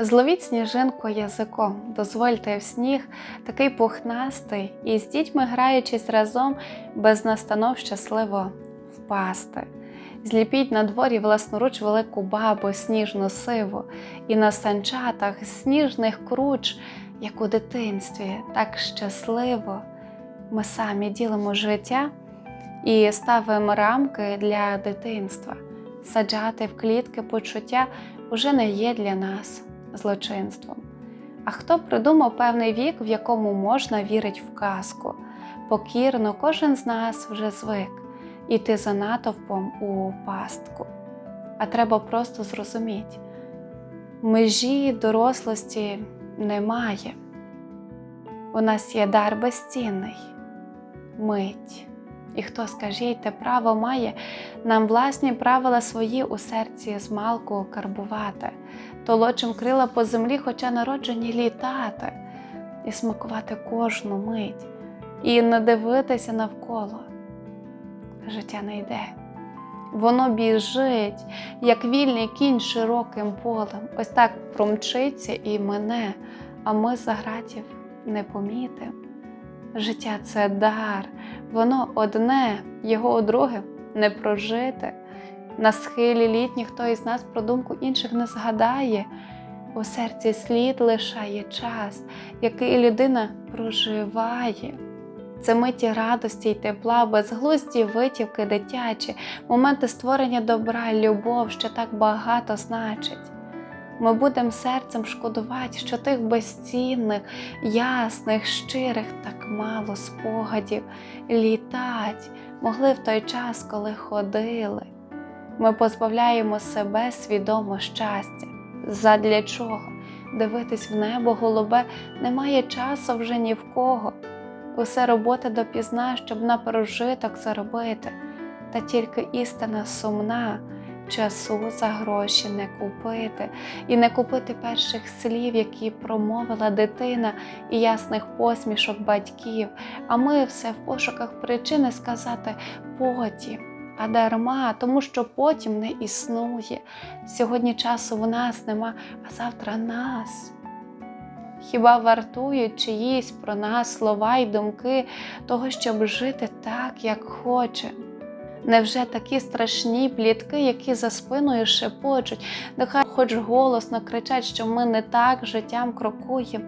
Зловіть сніжинку язиком, дозвольте в сніг такий пухнастий, і з дітьми граючись разом, без настанов щасливо впасти. Зліпіть на дворі власноруч велику бабу сніжну сиву, і на санчатах сніжних круч, як у дитинстві, так щасливо. Ми самі ділимо життя і ставимо рамки для дитинства. Саджати в клітки почуття уже не є для нас злочинством. А хто придумав певний вік, в якому можна вірити в казку? Покірно кожен з нас вже звик іти за натовпом у пастку. А треба просто зрозуміти, межі дорослості немає. У нас є дар безцінний мить. І хто, скажіть, те право має нам власні правила свої у серці змалку карбувати, толочим крила по землі, хоча народжені літати, і смакувати кожну мить, і не дивитися навколо. Життя не йде. Воно біжить, як вільний кінь широким полем. Ось так промчиться і мене, а ми за гратів не помітим. Життя це дар, воно одне, його друге не прожити. На схилі літ ніхто із нас про думку інших не згадає. У серці слід лишає час, який людина проживає. Це миті радості й тепла, безглузді витівки дитячі, моменти створення добра, любов, що так багато значить. Ми будемо серцем шкодувати, що тих безцінних, ясних, щирих так мало спогадів літать могли в той час, коли ходили. Ми позбавляємо себе свідомо щастя. Задля чого? Дивитись в небо голубе немає часу вже ні в кого. Усе робота допізна, щоб на прожиток заробити, та тільки істина сумна часу за гроші не купити, і не купити перших слів, які промовила дитина, і ясних посмішок батьків. А ми все в пошуках причини сказати потім. А дарма, тому що потім не існує. Сьогодні часу в нас нема, а завтра нас. Хіба вартують чиїсь про нас слова й думки того, щоб жити так, як хочемо? Невже такі страшні плітки, які за спиною шепочуть, нехай хоч голосно кричать, що ми не так життям крокуємо.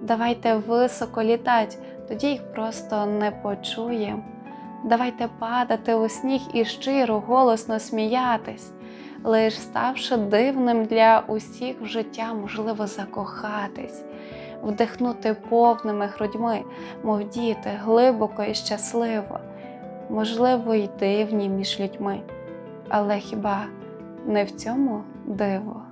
Давайте високо літать, тоді їх просто не почуємо. Давайте падати у сніг і щиро голосно сміятись, лиш ставши дивним для усіх в життя, можливо, закохатись, вдихнути повними грудьми, мов діти, глибоко і щасливо можливо, й дивні між людьми, але хіба не в цьому диво?